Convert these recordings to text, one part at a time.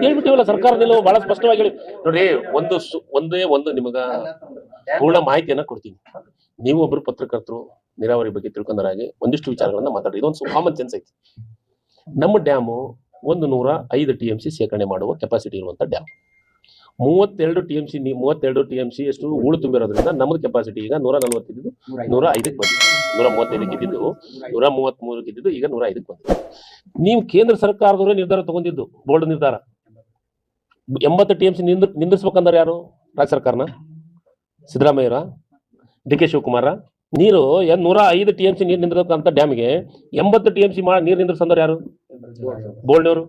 ಅಂತ ಹೇಳ್ಬಿಟ್ಟಿವಲ್ಲ ಸರ್ಕಾರದಲ್ಲಿ ಬಹಳ ಸ್ಪಷ್ಟವಾಗಿ ಹೇಳಿ. ನೋಡಿ, ಒಂದು ಒಂದೇ ಒಂದು ನಿಮಗ ಪೂರ್ಣ ಮಾಹಿತಿಯನ್ನ ಕೊಡ್ತೀನಿ. ನೀವು ಒಬ್ರು ಪತ್ರಕರ್ತರು, ನೀರಾವರಿ ಬಗ್ಗೆ ತಿಳ್ಕೊಂಡರಾಗಿ ಒಂದಿಷ್ಟು ವಿಚಾರಗಳನ್ನ ಮಾತಾಡಿ ಇದೊಂದು ಕಾಮನ್ ಸೆನ್ಸ್ ಐತಿ. ನಮ್ಮ ಡ್ಯಾಮು ಒಂದು ನೂರ ಐದು ಟಿ ಎಂ ಸಿ ಶೇಖರಣೆ ಮಾಡುವ ಕೆಪಾಸಿಟಿ ಇರುವಂತ ಡ್ಯಾಮ್. ಮೂವತ್ತೆರಡು ಟಿ ಎಂ ಸಿ ಮೂವತ್ತೆರಡು ಟಿ ಎಂ ಸಿ ಎಷ್ಟು ಹೂಳು ತುಂಬಿರೋದ್ರಿಂದ ನಮ್ದು ಕೆಪಾಸಿಟಿ ಈಗ ನೂರ ನಲವತ್ತಿದ್ದು ನೂರ ಐದಕ್ಕೆ ಬಂದಿದೆ. ನೂರ ಮೂವತ್ತೈದಕ್ಕೆ ಇದ್ದಿದ್ದು, ನೂರ ಮೂವತ್ತ್ ಮೂರಕ್ಕೆ ಇದ್ದಿದ್ದು ಈಗ ನೂರ ಐದಕ್ಕೆ ಬಂದಿದೆ. ನೀವು ಕೇಂದ್ರ ಸರ್ಕಾರದವರೇ ನಿರ್ಧಾರ ತಗೊಂಡಿದ್ದು, ಬೋರ್ಡ್ ನಿರ್ಧಾರ. ಎಂಬತ್ತು ಟಿ ಎಂ ಸಿ ನಿಂದ ನಿಂದಿರ್ಸ್ಬೇಕಂದ್ರೆ ಯಾರು? ರಾಜ್ಯ ಸರ್ಕಾರನ? ಸಿದ್ದರಾಮಯ್ಯರ ಡಿ ಕೆ ಶಿವಕುಮಾರ? ನೀರು ನೂರ ಐದು ಟಿ ಎಂ ಸಿ ನೀರು ನಿಂದಿರತಕ್ಕಂಥ ಡ್ಯಾಮ್ಗೆ ಎಂಬತ್ತು ಟಿ ಎಂ ಸಿ ಮಾಡಿ ನೀರು ನಿಂದಿರ್ಸಂದ್ರೆ ಯಾರು? ಬೋರ್ಡ್ನವರು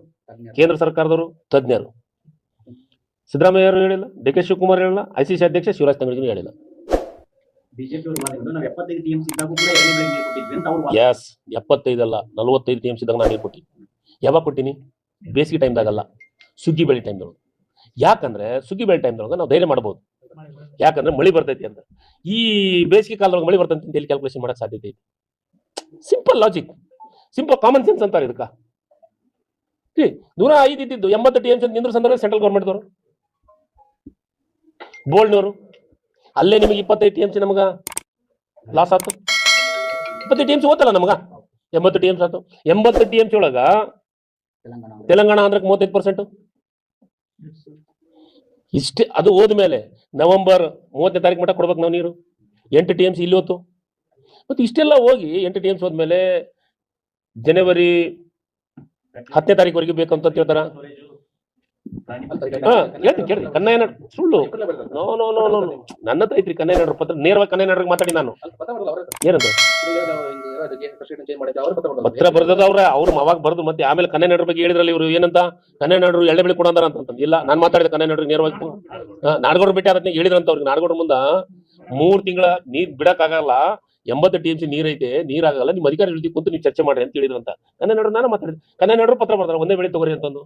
ಕೇಂದ್ರ ಸರ್ಕಾರದವರು ತಜ್ಞರು. ಸಿದ್ದರಾಮಯ್ಯ ಅವರು ಹೇಳಿಲ್ಲ ಡಿ ಕೆ ಶಿವಕುಮಾರ್ ಹೇಳಿಲ್ಲ ಐ ಸಿ ಸಿ ಅಧ್ಯಕ್ಷ ಶಿವರಾಜ್ ತಂಗಡಿಗೂ ಹೇಳಿಲ್ಲ. ಎಸ್ ಎಪ್ಪತ್ತೈದಲ್ಲ ನಲವತ್ತೈದು ಟಿ ಎಂ ಸಿದಾಗ ನಾನು ನೀರು ಕೊಟ್ಟಿನಿ ಯಾವಾಗ ಕೊಟ್ಟಿನಿ? ಬೇಸಿಗೆ ಟೈಮ್ದಾಗಲ್ಲ ಸುಗ್ಗಿ ಬೆಳೆ ಟೈಮ್ದೊಳಗೆ ಯಾಕಂದ್ರೆ ಸುಗ್ಗಿ ಬೆಳೆ ಟೈಮ್ದೊಳಗೆ ನಾವು ಧೈರ್ಯ ಮಾಡ್ಬೋದು. ಯಾಕಂದ್ರೆ ಮಳಿ ಬರ್ತೈತಿ ಅಂತ. ಈ ಬೇಸಿಗೆ ಕಾಲದೊಳಗೆ ಮಳಿ ಬರ್ತೈತಿ ಅಂತ ಎಲ್ಲಿ ಕ್ಯಾಲ್ಕುಲೇಷನ್ ಮಾಡಕ್ ಸಾಧ್ಯತೆ ಐತಿ. Simple logic simple common sense ಅಂತಾರೆ ಇದಕ್ಕ. ನೂರ ಐದು ಇದ್ದಿದ್ದು ಎಂಬತ್ತು ಟಿ ಎಂ ಸಿ ನಿಂದ್ರ ಸಂದರ್ಭ ಸೆಂಟ್ರಲ್ ಗೌರ್ಮೆಂಟ್ದವರು ಬೋಲ್ಡ್ನವರು ಅಲ್ಲೇ ನಿಮಗೆ ಇಪ್ಪತ್ತೈದು ಟಿ ಎಂ ಸಿ ನಮಗ ಲಾಸ್ ಆಯ್ತು ಇಪ್ಪತ್ತೈದು ಟಿ ಎಂ ಸಿ ಓದಲ್ಲ ನಮಗ? ಎಂಬತ್ತು ಟಿ ಎಂ ಸಿ ಆತು. ಎಂಬತ್ತು ಟಿ ಎಂ ಸಿ ಒಳಗ ತೆಲಂಗಾಣ. ಅಂದ್ರೆ ಮೂವತ್ತೈದು ಪರ್ಸೆಂಟ್ ಇಷ್ಟೇ, ಅದು ಹೋದ್ಮೇಲೆ ನವೆಂಬರ್ ಮೂವತ್ತನೇ ತಾರೀಕು ಮಟ್ಟ ಕೊಡ್ಬೇಕು ನಾವು ನೀರು. ಎಂಟು ಟಿ ಎಂ ಸಿ ಇಲ್ಲಿ ಮತ್ತೆ ಇಷ್ಟೆಲ್ಲ ಹೋಗಿ ಎಂಟು ಟಿ ಎಂ ಸಿ ಹೋದ್ಮೇಲೆ ಜನವರಿ ಹತ್ತನೇ ತಾರೀಕುವರೆಗೆ ಬೇಕಂತ ಹೇಳ್ತಾರ? ಹೇಳ್ತೀನಿ ಕೇಳಿ ಕನ್ನಯ್ಯ ನಾಡ್ ಸುಳ್ಳು ನೋ ನೋ ನೋ ನನ್ನ ಹತ್ರ ಐತ್ರಿ ಕನ್ನಯ್ಯ ನಡ್ರ ಪತ್ರ. ನೇರವಾಗಿ ಕನ್ನಯ್ಯ ಮಾತಾಡಿ ನಾನು. ಏನಂತ ಪತ್ರ ಬರ್ದದ ಅವ್ರ ಅವಾಗ ಬರ್ದು ಮತ್ತೆ ಆಮೇಲೆ ಕನ್ನಡ ನಡ್ರ ಬಗ್ಗೆ ಹೇಳಿದ್ರಲ್ಲ ಇವರು ಏನಂತ? ಕನ್ನಡ ನಡ್ರು ಎಳ್ಳೆ ಬೆಳೆ ಕೊಡಂದಾರ ಅಂತ ಇಲ್ಲ, ನಾನು ಮಾತಾಡಿದೆ ನಡ್ರು ನೇರವಾಗಿ ನಾಡಗೌಡ ಭೇಟಿ ಆದ್ರೆ ಹೇಳಿದ್ರಂತ ಅವ್ರಿಗೆ. ನಾಡಗೌಡ ಮುಂದ ಮೂರ್ ತಿಂಗಳ ನೀರ್ ಬಿಡಕ್ಕಾಗಲ್ಲ, ಎಂಬತ್ತು ಟಿ ಎಂ ಸಿ ನೀರ್ ಐತೆ ನೀರಾಗಲ್ಲ ನಿಮ್ಮ ಅಧಿಕಾರಿ ಜೊತೆ ಕುಂತು ನೀವು ಚರ್ಚೆ ಮಾಡ್ರಿ ಅಂತ ಹೇಳಿದ್ರಂತ. ಕನ್ನಡ ನಾನು ಮಾತಾಡಿದೆ ಕನ್ನಡ ಪತ್ರ ಬರ್ತಾರೆ ಒಂದೇ ಬೆಳೆ ತಗೋರಿ ಅಂತಂದು.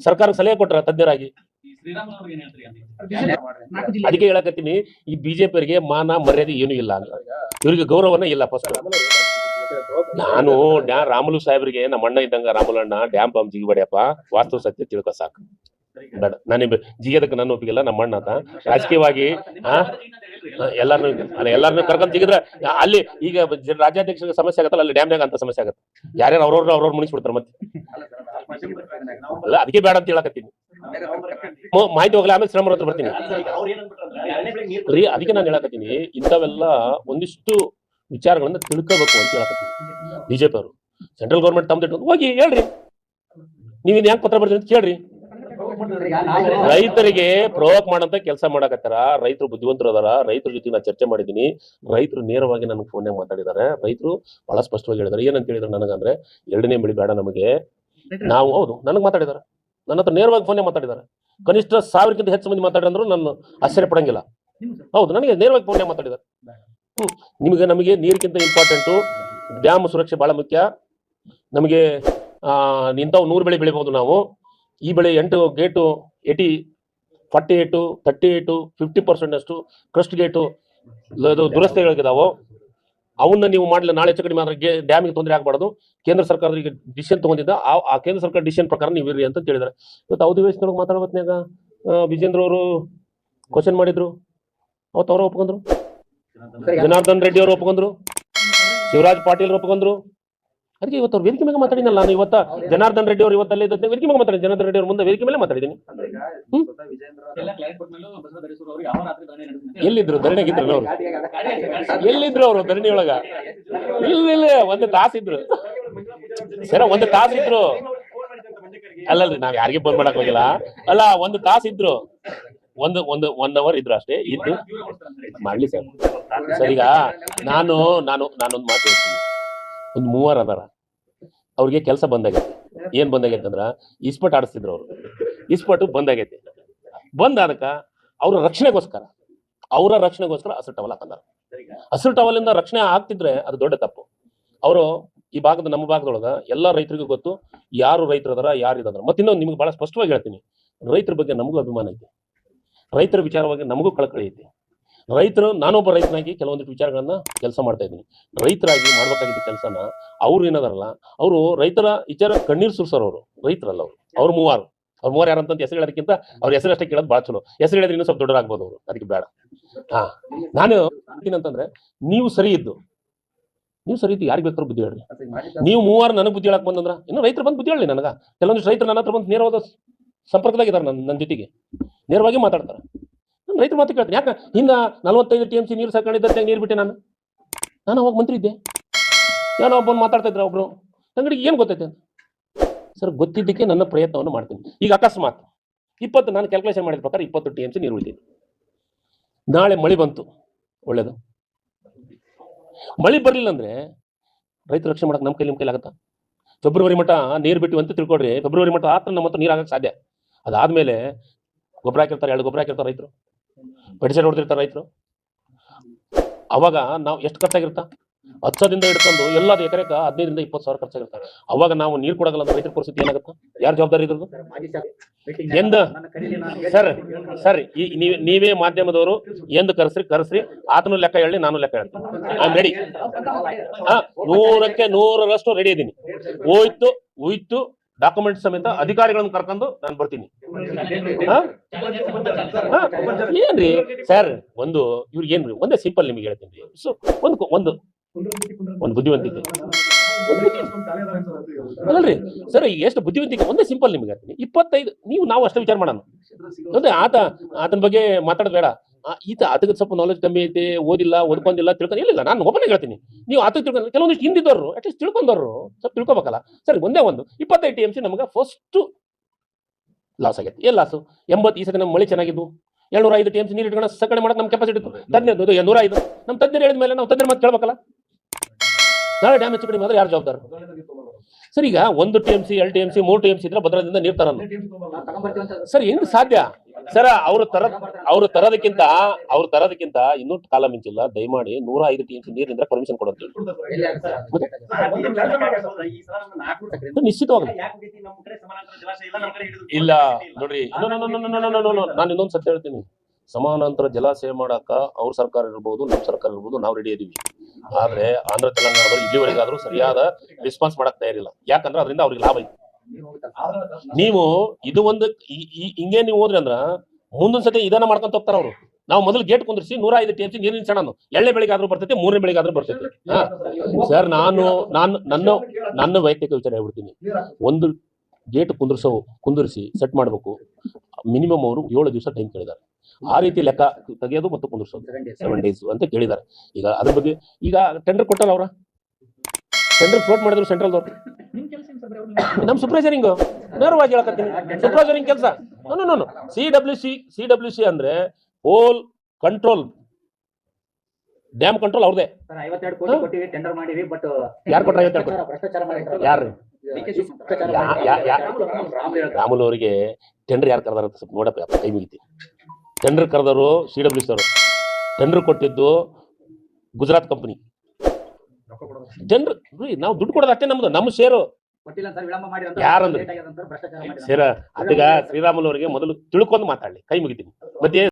ಸರ್ಕಾರಕ್ಕೆ ಸಲಹೆ ಕೊಟ್ರ ತಜ್ಞರಾಗಿ? ಅದಕ್ಕೆ ಹೇಳಕತ್ತೀನಿ, ಈ ಬಿಜೆಪಿ ಅವರಿಗೆ ಮಾನ ಮರ್ಯಾದೆ ಏನು ಇಲ್ಲ ಅಂತ. ಇವ್ರಿಗೆ ಗೌರವನೇ ಇಲ್ಲ ಫಸ್ಟ್ ನಾನು ಡ್ಯಾ ರಾಮುಲು ಸಾಹೇಬ್ರಿಗೆ, ನಮ್ಮ ಅಣ್ಣ ಇದ್ದಂಗ ರಾಮುಲು ಅಣ್ಣ, ಡ್ಯಾಮ್ ಬಾಂಬ್ ಜಿಗಿಬೇಡಿಯಪ್ಪ ವಾಸ್ತವ ಸತ್ಯ ತಿಳ್ಕೊ ಸಾಕು. ಬೇಡ, ನಾನು ಜಿಗಿಯೋದಕ್ಕೆ ನನ್ನ ಒಪ್ಪಿಗೆಲ್ಲ ನಮ್ಮ ಅಣ್ಣ ಅಂತ. ರಾಜಕೀಯವಾಗಿ ಹಾ ಎಲ್ಲಾರನು ಅಲ್ಲ, ಎಲ್ಲಾರನು ಕರ್ಕೊಂಡ್ ಜಿಗಿದ್ರೆ, ಅಲ್ಲಿ ಈಗ ರಾಜ್ಯಾಧ್ಯಕ್ಷ ಸಮಸ್ಯೆ ಆಗತ್ತಲ್ಲ, ಅಲ್ಲಿ ಡ್ಯಾಮ್ನಾಗ ಅಂತ ಸಮಸ್ಯೆ ಆಗತ್ತೆ. ಯಾರ್ಯಾರು ಅವ್ರವ್ರ ಅವ್ರವ್ರು ಮುಣಿಸ್ಬಿಡ್ತಾರೆ ಮತ್ತೆ. ಅಲ್ಲ ಅದಕ್ಕೆ ಬೇಡ ಅಂತ ಹೇಳಕತ್ತೀನಿ. ಮಾಹಿತಿ ಹೋಗಲಿ ಆಮೇಲೆ ಶ್ರಮ ಹತ್ರ ಬರ್ತೀನಿ. ರೀ ಅದಕ್ಕೆ ನಾನು ಹೇಳಕತ್ತೀನಿ. ಇಂಥವೆಲ್ಲ ಒಂದಿಷ್ಟು ವಿಚಾರಗಳನ್ನ ತಿಳ್ಕೋಬೇಕು ಅಂತ ಹೇಳಕತ್ತೀನಿ. ಬಿಜೆಪಿ ಅವರು. ಸೆಂಟ್ರಲ್ ಗೌರ್ಮೆಂಟ್ ತಮ್ಮದಿಟ್ಟು ಹೋಗಿ ಹೇಳ್ರಿ. ನೀವು ಇನ್ ಯಾಕೆ ಪತ್ರ ಬರ್ತೀನಿ ಅಂತ ಕೇಳ್ರಿ. ರೈತರಿಗೆ ಪ್ರೋವೋಕ್ ಮಾಡಂತ ಕೆಲಸ ಮಾಡಕತ್ತಾರ. ರೈತರು ಬುದ್ಧಿವಂತರು ಅದಾರ. ರೈತರ ಜೊತೆ ನಾನು ಚರ್ಚೆ ಮಾಡಿದ್ದೀನಿ ರೈತರು ನೇರವಾಗಿ ನನಗೆ ಫೋನ್ಯಾಗ ಮಾತಾಡಿದ್ದಾರೆ ರೈತರು ಬಹಳ ಸ್ಪಷ್ಟವಾಗಿ ಹೇಳಿದ್ದಾರೆ ಏನಂತ ಹೇಳಿದ್ರು ನನಗಂದ್ರೆ ಎರಡನೇ ಬೆಳಿ ಬೇಡ ನಮಗೆ. ನಾವು ಹೌದು ನನಗೆ ಮಾತಾಡಿದಾರೆ. ನನ್ನ ಹತ್ರ ನೇರವಾಗಿ ಫೋನೇ ಮಾತಾಡಿದ್ದಾರೆ ಕನಿಷ್ಠ ಸಾವಿರಕ್ಕಿಂತ ಹೆಚ್ಚು ಮಂದಿ ಮಾತಾಡಿದ್ರು ನಾನು ಆಶ್ಚರ್ಯ ಪಡಂಗಿಲ್ಲ. ಹೌದು ನನಗೆ ನೇರವಾಗಿ ಫೋನೇ ಮಾತಾಡಿದ್ದಾರೆ ಹ್ಞೂ ನಿಮಗೆ ನಮಗೆ ನೀರಿಗಿಂತ ಇಂಪಾರ್ಟೆಂಟು ಡ್ಯಾಮ್ ಸುರಕ್ಷೆ ಬಹಳ ಮುಖ್ಯ. ನಮಗೆ ಇಂಥವು ನೂರು ಬೆಳೆ ಬೆಳಿಬಹುದು ನಾವು. ಈ ಬೆಳೆ ಎಂಟು gate eighty forty eight thirty eight fifty percent ಅಷ್ಟು ಕ್ರಸ್ಟ್ ಗೇಟು ಅದು ದುರಸ್ತಿಗಳಿದಾವು ಅವನ್ನ ನೀವು ಮಾಡಲಿ ನಾಳೆ ಹೆಚ್ಚು ಕಡಿಮೆ ಆದ್ರೆ ಡ್ಯಾಮಿಗೆ ತೊಂದರೆ ಆಗಬಾರ್ದು. ಕೇಂದ್ರ ಸರ್ಕಾರದ ಈಗ ಡಿಸಿಷನ್ ತಗೊಂಡಿದ್ದ ಆ ಕೇಂದ್ರ ಸರ್ಕಾರ ಡಿಸಿಷನ್ ಪ್ರಕಾರ ನೀವು ಇರ್ರಿ ಅಂತ ಹೇಳಿದ್ದಾರೆ ಇವತ್ತು ಅಧಿವೇಶನದೊಳಗೆ ಮಾತಾಡೋತ್ನಾಗ ವಿಜೇಂದ್ರ ಅವರು ಕ್ವಶನ್ ಮಾಡಿದ್ರು. ಅವತ್ತು ಅವರು ಒಪ್ಕೊಂಡ್ರು. ಜನಾರ್ದನ್ ರೆಡ್ಡಿ ಅವರು ಒಪ್ಕೊಂಡ್ರು. ಶಿವರಾಜ್ ಪಾಟೀಲ್ ಒಪ್ಕೊಂಡ್ರು. ಅದಕ್ಕೆ ಇವತ್ತು ಅವ್ರು ವೇದಿಕೆ ಮೇಲೆ ಮಾತಾಡಿನಲ್ಲ ನಾನು ಇವತ್ತ ಜನಾರ್ದನ್ ರೆಡ್ಡಿ ಅವರು ಇವತ್ತಲ್ಲೇ ಇದ್ದ ವೇದಿಕೆ ಮೇಲೆ ಮಾತಾಡಿ ಜನಾರ್ದನ್ ರೆಡ್ಡಿ ಅವ್ರ ಮುಂದೆ ವೇದಿಕೆ ಮೇಲೆ ಮಾತಾಡಿದ್ದೀನಿ. ಎಲ್ಲಿದ್ರು? ಧರಣಿಗಿದ್ರು ಅವರು? ಎಲ್ಲಿದ್ರು ಅವರು ಧರಣಿ ಒಳಗ? ಇಲ್ಲ ಇಲ್ಲ ಒಂದು ತಾಸು ಇದ್ರು. ಸರ ಒಂದು ತಾಸು ಇದ್ರು. ಅಲ್ಲಲ್ರಿ ನಾವ್ ಯಾರಿಗೆ ಫೋನ್ ಮಾಡಕ್ ಹೋಗಿಲ್ಲ. ಅಲ್ಲ ಒಂದು ತಾಸು ಇದ್ರು. ಒಂದು ಒಂದು ಒನ್ ಅವರ್ ಇದ್ರು ಅಷ್ಟೇ. ಇದ್ದು. ಮಾಡ್ಲಿ ಸರ್. ಸರ್ ಈಗ ನಾನು ನಾನು ನಾನೊಂದು ಮಾತು ಹೇಳ್ತೀನಿ. ಒಂದು ಮೂವರು ಅದಾರ. ಅವ್ರಿಗೆ ಕೆಲಸ ಬಂದಾಗೈತಿ. ಏನ್ ಬಂದಾಗೈತೆ ಅಂದ್ರ ಇಸ್ಪಟ್ ಆಡಿಸ್ತಿದ್ರು ಅವರು. ಇಸ್ಪಟ್ ಬಂದಾಗೈತೆ. ಬಂದ ಅದಕ್ಕ ಅವ್ರ ರಕ್ಷಣೆಗೋಸ್ಕರ, ಅವರ ರಕ್ಷಣೆಗೋಸ್ಕರ ಹಸಿರು ಟವಲ್ ಹಾಕಂದಾರ ಹಸಿರು ಟವಲಿಂದ ರಕ್ಷಣೆ ಆಗ್ತಿದ್ರೆ ಅದು ದೊಡ್ಡ ತಪ್ಪು. ಅವರು ಈ ಭಾಗದ ನಮ್ಮ ಭಾಗದೊಳಗ ಎಲ್ಲಾ ರೈತರಿಗೂ ಗೊತ್ತು ಯಾರು ರೈತರು ಅದಾರ, ಯಾರು ಇದಾರ. ಮತ್ತೆ ಇನ್ನೊಂದು ನಿಮ್ಗೆ ಬಹಳ ಸ್ಪಷ್ಟವಾಗಿ ಹೇಳ್ತೀನಿ. ರೈತರ ಬಗ್ಗೆ ನಮಗೂ ಅಭಿಮಾನ ಐತಿ. ರೈತರ ವಿಚಾರವಾಗಿ ನಮಗೂ ಕಳಕಳಿ ಐತಿ. ರೈತರು, ನಾನೊಬ್ಬ ರೈತನಾಗಿ ಕೆಲವೊಂದಿಷ್ಟು ವಿಚಾರಗಳನ್ನ ಕೆಲಸ ಮಾಡ್ತಾ ಇದ್ದೀನಿ. ರೈತರಾಗಿ ಮಾಡ್ಬೇಕಾಗಿದ್ದ ಕೆಲಸನ ಅವ್ರು ಏನದಾರಲ್ಲ, ಅವರು ರೈತರ ವಿಚಾರ ಕಣ್ಣೀರು ಸುರ್ಸೋರು ಅವರು, ರೈತರಲ್ಲ ಅವರು. ಅವ್ರ ಮೂವಾರು. ಅವ್ರ ಮೂವರು ಯಾರಂತ ಹೆಸರು ಹೇಳೋದಕ್ಕಿಂತ ಅವ್ರ ಹೆಸರು ಅಷ್ಟೇ ಕೇಳೋದು ಭಾಳ ಚಲೋ. ಹೆಸರು ಹೇಳಿದ್ರೆ ಇನ್ನೂ ಸ್ವಲ್ಪ ದೊಡ್ಡರಾಗ್ಬೋದು ಅವರು. ಅದಕ್ಕೆ ಬೇಡ. ಹಾ. ನಾನು ಏನಂತಂದ್ರೆ ನೀವು ಸರಿ ಇದ್ದು. ನೀವು ಸರಿ ಇದ್ದು, ಯಾರಿಗೆ ಬೇಕಾದ್ರೂ ಬುದ್ಧಿ ಹೇಳ್ರಿ ನೀವು ಮೂವರು ನನಗೆ ಬುದ್ಧಿ ಹೇಳಕ್ ಬಂದಂದ್ರ, ಇನ್ನು ರೈತರು ಬಂದು ಬುದ್ಧಿ ಹೇಳಿ ನನಗ. ಕೆಲವೊಂದಿಷ್ಟು ರೈತರು ನನ್ನ ಹತ್ರ ಬಂದು ನೇರವಾದ ಸಂಪರ್ಕದಾಗಿದ್ದಾರೆ ನನ್ನ ನನ್ನ ಜೊತೆಗೆ. ನೇರವಾಗಿ ಮಾತಾಡ್ತಾರೆ. ರೈತರ ಮಾತು ಕೇಳ್ತೀನಿ. ಯಾಕೆ? ಹಿಂದ ನಲ್ವತ್ತೈದು ಟಿ ಎಂ ಸಿ ನೀರು ಸಾಕೊಂಡಿದ್ದಂತೆ ನೀರು ಬಿಟ್ಟೆ ನಾನು. ನಾನು ಅವಾಗ ಮಂತ್ರಿ ಇದ್ದೆ. ಯಾರೋ ಒಬ್ಬನು ಮಾತಾಡ್ತಾ ಇದ್ರ ಒಬ್ರು. ತಂಗಡಿಗೆ ಏನು ಗೊತ್ತೈತೆ ಸರ್, ಗೊತ್ತಿದ್ದಕ್ಕೆ ನನ್ನ ಪ್ರಯತ್ನವನ್ನು ಮಾಡ್ತೀನಿ. ಈಗ ಅಕಸ್ಮಾತ್ ಇಪ್ಪತ್ತು ನಾನು ಕ್ಯಾಲ್ಕುಲೇಷನ್ ಮಾಡಿದ ಪ್ರಕಾರ ಇಪ್ಪತ್ತು ಟಿ ಎಂ ಸಿ ನೀರು ಉಳಿತೀನಿ ನಾಳೆ ಮಳೆ ಬಂತು. ಒಳ್ಳೇದು. ಮಳೆ ಬರಲಿಲ್ಲ ಅಂದ್ರೆ ರೈತ ರಕ್ಷಣೆ ಮಾಡಕ್ಕೆ ನಮ್ಮ ಕೈಲಿ ನಿಮ್ಮ ಕೈಲಿ ಆಗತ್ತಾ? ಫೆಬ್ರವರಿ ಮಟ್ಟ ನೀರು ಬಿಟ್ಟು ಅಂತ ತಿಳ್ಕೊಡ್ರಿ ಫೆಬ್ರವರಿ ಮಟ್ಟ ಆತ್ರ ನಮ್ಮ ಹತ್ರ ನೀರು ಆಗಕ್ಕೆ ಸಾಧ್ಯ. ಅದಾದಮೇಲೆ ಗೊಬ್ಬರ ಹಾಕಿರ್ತಾರೆ, ಎರಡು ಗೊಬ್ಬರ ಹಾಕಿರ್ತಾರೆ ರೈತರು. ಪೆಡಿಸೈಡ್ ಹೊಡೆದಿರ್ತಾರೆ ರೈತರು? ಅವಾಗ ನಾವು ಎಷ್ಟು ಖರ್ಚಾಗಿರ್ತಾ ಹತ್ತದಿಂದ ಹಿಡ್ಕೊಂಡು ಎಲ್ಲದ ಎಕರೆಕ ಹದಿನೈದರಿಂದ ಇಪ್ಪತ್ತು ಸಾವಿರ ಖರ್ಚಾಗಿರ್ತಾರೆ. ಅವಾಗ ನಾವು ನೀರು ಕೊಡಗಲ್ಲ ರೈತರ ಪರಿಸ್ಥಿತಿ ಏನಾಗುತ್ತೆ? ಯಾರು ಜವಾಬ್ದಾರಿ ಇದ್ರದ್ದು? ಎಂದ? ಸರ್ ಸರ್, ಈ ನೀವ್- ಮಾಧ್ಯಮದವರು ಎಂದು ಕರೆಸ್ರಿ ಕರೆಸ್ರಿ, ಆತನು ಲೆಕ್ಕ ಹೇಳಿ ನಾನು ಲೆಕ್ಕ ಹೇಳ್ತೀನಿ. ರೆಡಿ ಹಾ, ನೂರಕ್ಕೆ ನೂರರಷ್ಟು ರೆಡಿ ಇದ್ದೀನಿ ಹೋಯ್ತು ಹೋಯ್ತು ಡಾಕ್ಯುಮೆಂಟ್ ಸಮೇತ ಅಧಿಕಾರಿಗಳನ್ನು ಕರ್ಕೊಂಡು ನಾನು ಬರ್ತೀನಿ? ಏನ್ರಿ? ಸರ್ ಒಂದು ಇವ್ರಿಗೆ ಏನ್ರಿ? ಒಂದೇ ಸಿಂಪಲ್ ನಿಮಗೆ ಹೇಳ್ತೀನಿ. ಸೊ ಒಂದು ಒಂದು. ಒಂದು ಬುದ್ಧಿವಂತಿಕೆ. ಅಲ್ರಿ ಸರ್ ಎಷ್ಟು ಬುದ್ಧಿವಂತಿಕೆ? ಒಂದೇ ಸಿಂಪಲ್ ನಿಮಗೆ ಹೇಳ್ತೀನಿ. ಇಪ್ಪತ್ತೈದು ನೀವು ನಾವು ಅಷ್ಟೇ ವಿಚಾರ ಮಾಡೋಣ. ಅದೇ ಆತ ಆತನ ಬಗ್ಗೆ ಮಾತಾಡೋದು ಬೇಡ. ಈತ ಅದಕ್ಕೆ ಸ್ವಲ್ಪ ನಾಲೆಜ್ ಕಮ್ಮಿ ಐತೆ ಓದಿಲ್ಲ ಓದ್ಕೊಂಡಿಲ್ಲ ತಿಳ್ಕೊಂಡು ಇಲ್ಲ ನಾನು ಒಬ್ಬನೇ ಹೇಳ್ತೀನಿ. ನೀವು ಆತ ತಿಳ್ಕೊಂಡು ಕೆಲವೊಂದಿಷ್ಟು ಹಿಂದಿದ್ದವರು ಅಟ್ಲೀಸ್ಟ್ ತಿಳ್ಕೊಂಡವರು ಸ್ವಲ್ಪ ತಿಳ್ಕೊಬೇಕಲ್ಲ. ಸರಿ ಒಂದೇ ಒಂದು ಇಪ್ಪತ್ತೈದು ಟಿ ಎಂ ಸಿ ನಮಗೆ ಫಸ್ಟ್ ಲಾಸ್ ಆಗೈತೆ. ಏನು ಲಾಸು ಎಂಬತ್ತು ಈ ಸತಿ ನಮ್ಮ ಮಳೆ ಚೆನ್ನಾಗಿದ್ದು ಏಳ್ನೂರ ಐದು ಟಿ ಎಂ ಸಿ ನೀರು ಇಟ್ಕೊಂಡು ಸಕ್ಕಡೆ ಮಾಡೋದು ನಮ್ಮ ಕೆಪಾಸಿಟಿ ತಜ್ಞ ಇದು ನೂರ ಐದು ನಮ್ಮ ತಜ್ಞರು ಹೇಳಿದ ಮೇಲೆ ನಾವು ತಜ್ಞರ ಮತ್ತೆ ಕೇಳ್ಬೇಕಲ್ಲ? ನಾಳೆ ಡ್ಯಾಮೇಜ್ ಹೆಚ್ಚು ಕಡಿಮೆ ಆದ್ರೆ ಯಾರು ಜವಾಬ್ದಾರ? ಸರ್ ಈಗ ಒಂದು ಟಿ ಎಂ ಸಿ ಎರಡು ಟಿ ಎಂ ಸಿ ಮೂರು ಟಿ ಎಂ ಸಿ ಇದ್ರೆ ಭದ್ರದಿಂದ ನೀರು ತರೋದು. ಸರ್ ಹೆಂಗ್ ಸಾಧ್ಯ? ಸರ, ಅವ್ರು ತರ ಅವ್ರು ತರೋದಕ್ಕಿಂತ ಅವ್ರು ತರೋದಕ್ಕಿಂತ ಇನ್ನೂ ಕಾಲ ಮಿಂಚಿಲ್ಲ. ದಯಮಾಡಿ ನೂರ ಐದು ಟಿ ಎಂ ನೀರಿಂದ ಪರ್ಮಿಷನ್ ಕೊಡೋದು ನಿಶ್ಚಿತವಾಗ ಇಲ್ಲ, ನೋಡ್ರಿ. ನಾನು ಇನ್ನೊಂದ್ ಸತ್ಯ ಹೇಳ್ತೀನಿ. ಸಮಾನಾಂತರ ಜಲಾಶಯ ಮಾಡಾಕ ಅವ್ರ ಸರ್ಕಾರ ಇರ್ಬೋದು ನಮ್ಮ ಸರ್ಕಾರ ಇರ್ಬೋದು, ನಾವು ರೆಡಿ ಇದೀವಿ. ಆದ್ರೆ ಆಂಧ್ರ, ತೆಲಂಗಾಣದವರು ಇಲ್ಲಿವರೆಗಾದ್ರೂ ಸರಿಯಾದ ರೆಸ್ಪಾನ್ಸ್ ಮಾಡಕ್ ತಯಾರಿಲ್ಲ. ಯಾಕಂದ್ರೆ ಅದರಿಂದ ಅವ್ರಿಗೆ ಲಾಭ ಐತಿ. ನೀವು ಇದು ಒಂದು ಹಿಂಗೆ ನೀವು ಹೋದ್ರಿ ಅಂದ್ರ ಮುಂದೊಂದ್ ಸತಿ ಇದನ್ನ ಮಾಡ್ಕೊಂತ ಹೋಗ್ತಾರ ಅವರು. ನಾವು ಮೊದಲು ಗೇಟ್ ಕುಂದ್ರಿಸಿ ನೂರ ಐದು ಟಿ ನೀರಿನ ಸಣ್ಣ ಎಳ್ಳೆ ಬೆಳಿಗ್ಗೆ ಬರ್ತೈತೆ, ಮೂರನೇ ಬೆಳಿಗ್ಗೆ ಆದ್ರೂ ಬರ್ತೈತೆ ಸರ್, ನಾನು ನಾನು, ನನ್ನ ನನ್ನ ವೈಯಕ್ತಿಕ ವಿಚಾರ ಹೇಳ್ಬಿಡ್ತೀನಿ. ಒಂದು ಗೇಟ್ ಕುಂದ್ರಿಸೋ, ಕುಂದಿರಿಸಿ ಸೆಟ್ ಮಾಡಬೇಕು. ಮಿನಿಮಮ್ ಅವರು ಏಳು ದಿವಸ ಟೈಮ್ ಕೇಳಿದ್ದಾರೆ ಆ ರೀತಿ ಲೆಕ್ಕ ತೆಗೆಯೋದು ಮತ್ತು ಕುಂದಿರಿಸೋದು. ಸೆವೆನ್ ಡೇಸ್ ಅಂತ ಕೇಳಿದ್ದಾರೆ ಈಗ ಅದ್ರ ಬಗ್ಗೆ ಈಗ ಟೆಂಡರ್ ಕೊಟ್ಟಲ್ಲ ಅವ್ರ? ಟೆಂಡರ್ ಫ್ಲೋಟ್ ಮಾಡಿದ್ರು ಸೆಂಟ್ರಲ್ ಸೆಂಟ್ರಲ್ದವ್ರು ನಮ್ಮ ಸೂಪರ್ವೈಸರಿಂಗ್ ನೇರವಾಗಿ ಹೇಳಕತ್ತೀನಿ. ಸೂಪರ್ವೈಸರಿಂಗ್ ಕೆಲಸ. No no C W C C W C ಅಂದ್ರೆ ಹೋಲ್ ಕಂಟ್ರೋಲ್ ಡ್ಯಾಮ್ ಕಂಟ್ರೋಲ್ ಅವ್ರದೇ. ಯಾರ್ ಕೊಟ್ರ ಐವತ್ತೆರಡು ಕೋಟಿ? ಯಾರು ರಾಮುಲ್ ಅವರಿಗೆ ಟೆಂಡರ್ ಯಾರು ಕರೆದಾರ ನೋಡಪ್ಪ ಕೈ ಮುಗಿತಿ. ಟೆಂಡರ್ ಕರೆದವರು ಸಿ ಡಬ್ಲ್ಯೂ ಸಿ ಅವರು. ಟೆಂಡರ್ ಕೊಟ್ಟಿದ್ದು ಗುಜರಾತ್ ಕಂಪನಿ ಟೆಂಡರ್ ನಾವು ದುಡ್ಡು ಕೊಡೋದು ಅಷ್ಟೇ ನಮ್ದು ನಮ್ಮ ಶೇರು ಯಾರಂದ್ರೆ. ಸೇರ ಅದೀಗ ಶ್ರೀರಾಮುಲು ಅವರಿಗೆ ಮೊದಲು ತಿಳ್ಕೊಂಡು ಮಾತಾಡಲಿ. ಕೈ ಮುಗಿತೀನಿ. ಮತ್ತೆ